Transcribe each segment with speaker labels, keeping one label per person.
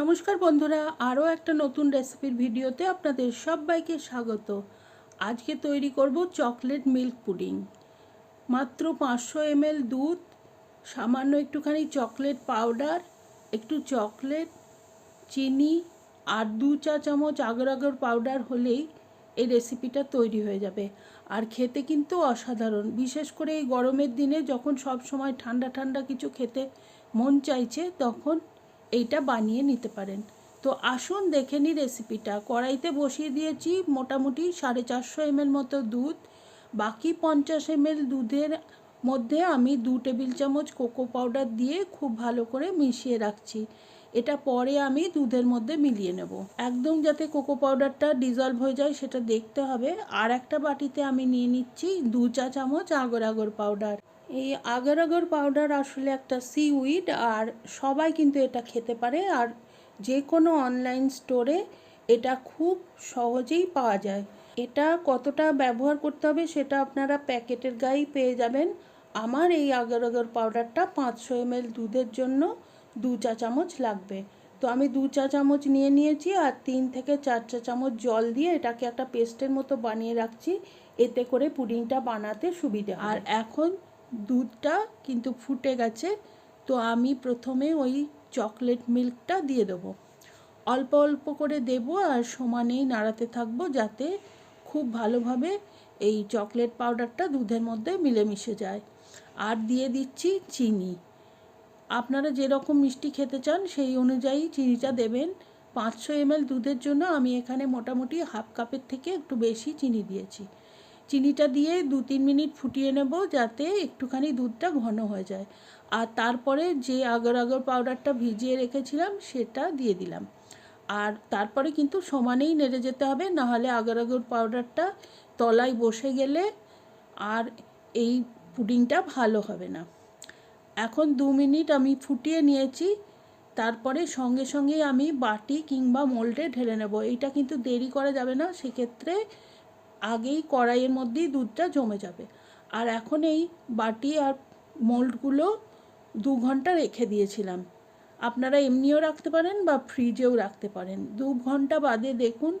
Speaker 1: নমস্কার বন্ধুরা, আরও একটা নতুন রেসিপির ভিডিওতে আপনাদের সবাইকে স্বাগত। আজকে তৈরি করব চকলেট মিল্ক পুডিং। মাত্র পাঁচশো এমএল দুধ, সামান্য একটুখানি চকলেট পাউডার, একটু চকলেট, চিনি আর দু চা চামচ আগর আগর পাউডার হলেই এই রেসিপিটা তৈরি হয়ে যাবে। আর খেতে কিন্তু অসাধারণ, বিশেষ করে এই গরমের দিনে যখন সব সময় ঠান্ডা ঠান্ডা কিছু খেতে মন চাইছে, তখন এইটা বানিয়ে নিতে পারেন। তো আসুন দেখে নিই রেসিপিটা কড়াইতে বসিয়ে দিয়েছি মোটামুটি সাড়ে চারশো এমএল মতো দুধ। বাকি পঞ্চাশ এমএল দুধের মধ্যে আমি দু টেবিল চামচ কোকো পাউডার দিয়ে খুব ভালো করে মিশিয়ে রাখছি। এটা পরে আমি দুধের মধ্যে মিলিয়ে নেব। একদম যাতে কোকো পাউডারটা ডিজলভ হয়ে যায় সেটা দেখতে হবে। আর একটা বাটিতে আমি নিয়ে নিচ্ছি দু চা চামচ আগর আগর পাউডার এই আগর পাউডার আসলে একটা সি উইড আর সবাই কিন্তু এটা খেতে পারে আর যে কোনো অনলাইন স্টোরে এটা খুব সহজেই পাওয়া যায়। এটা কতটা ব্যবহার করতে হবে সেটা আপনারা প্যাকেটের গায়েই পেয়ে যাবেন। আমার এই আগর পাউডারটা পাঁচশো এমএল দুধের জন্য দু চা চামচ লাগবে। তো আমি দু চা চামচ নিয়ে নিয়েছি আর তিন থেকে চার চা চামচ জল দিয়ে এটাকে একটা পেস্টের মতো বানিয়ে রাখছি। এতে করে পুডিংটা বানাতে সুবিধে আর এখন দুধটা কিন্তু ফুটে গেছে, তো আমি প্রথমে ওই চকলেট মিল্কটা দিয়ে দেবো। অল্প অল্প করে দেব আর সমানেই নাড়াতে থাকব যাতে খুব ভালোভাবে এই চকলেট পাউডারটা দুধের মধ্যে মিলেমিশে যায়। আর দিয়ে দিচ্ছি চিনি। আপনারা যেরকম মিষ্টি খেতে চান সেই অনুযায়ী চিনিটা দেবেন। পাঁচশো এমএল দুধের জন্য আমি এখানে মোটামুটি হাফ কাপের থেকে একটু বেশি চিনি দিয়েছি। চিনিটা দিয়ে দু তিন মিনিট ফুটিয়ে নেব যাতে একটুখানি দুধটা ঘন হয়ে যায়। আর তারপরে যে আগর আগর পাউডারটা ভিজিয়ে রেখেছিলাম, সেটা দিয়ে দিলাম। আর তারপরে কিন্তু সমানেই নেড়ে যেতে হবে, নাহলে আগর আগর পাউডারটা তলায় বসে গেলে আর এই পুডিংটা ভালো হবে না। এখন দু মিনিট আমি ফুটিয়ে নিয়েছি, তারপরে সঙ্গে সঙ্গে আমি বাটি কিংবা মোল্ডে ঢেলে নেব। এইটা কিন্তু দেরি করা যাবে না, সেক্ষেত্রে আগেই কড়াইয়ের মধ্যেই দুধটা জমে যাবে। আর এখন এই বাটি আর মোল্ডগুলো দু ঘণ্টা রেখে দিয়েছিলাম। আপনারা এমনিও রাখতে পারেন বা ফ্রিজেও রাখতে পারেন। দু ঘণ্টা বাদে দেখুন,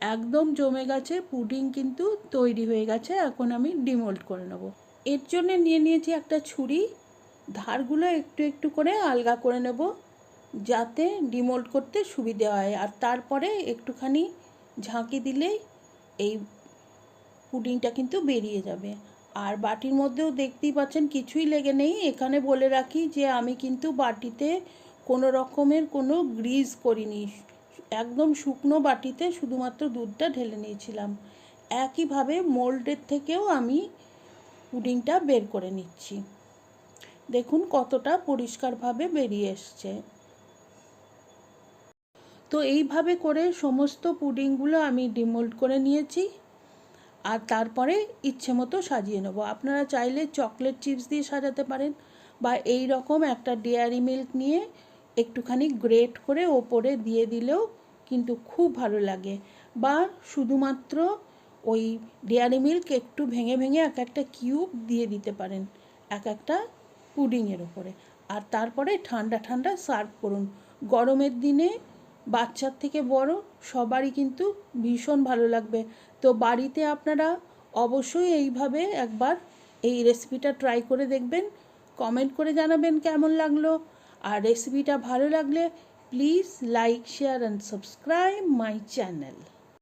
Speaker 1: একদম জমে গেছে, পুডিং কিন্তু তৈরি হয়ে গেছে। এখন আমি ডিমোল্ড করে নেব। এর জন্য নিয়ে নিয়েছি একটা ছুরি। ধারগুলো একটু একটু করে আলগা করে নেব, যাতে ডিমোল্ড করতে সুবিধে হয়। আর তারপরে একটুখানি ঝাঁকি দিলেই এই পুডিংটা কিন্তু বেরিয়ে যাবে। আর বাটির মধ্যেও দেখতেই পাচ্ছেন, কিছুই লেগে নেই। এখানে বলে রাখি যে, আমি কিন্তু বাটিতে কোনো রকমের কোনো গ্রিজ করিনি। একদম শুকনো বাটিতে শুধুমাত্র দুধটা ঢেলে নিয়েছিলাম। একইভাবে মোল্ডের থেকেও আমি পুডিংটা বের করে নিচ্ছি। দেখুন কতটা পরিষ্কারভাবে বেরিয়ে এসছে। তো এইভাবে করে সমস্ত পুডিংগুলো আমি ডিমোল্ড করে নিয়েছি। আর তারপরে ইচ্ছে মতো সাজিয়ে নেব। আপনারা চাইলে চকলেট চিপস দিয়ে সাজাতে পারেন বা এই রকম একটা ডেয়ারি মিল্ক নিয়ে একটুখানি গ্রেট করে ওপরে দিয়ে দিলেও কিন্তু খুব ভালো লাগে। বা শুধুমাত্র ওই ডেয়ারি মিল্ক একটু ভেঙে ভেঙে এক একটা কিউব দিয়ে দিতে পারেন এক একটা পুডিংয়ের ওপরে। আর তারপরে ঠান্ডা ঠান্ডা সার্ভ করুন। গরমের দিনে বাচ্চার থেকে বড় সবারই কিন্তু ভীষণ ভালো লাগবে। তো বাড়িতে আপনারা অবশ্যই এইভাবে একবার এই রেসিপিটা ট্রাই করে দেখবেন। কমেন্ট করে জানাবেন কেমন লাগল। আর রেসিপিটা ভালো লাগলে please like share and subscribe my channel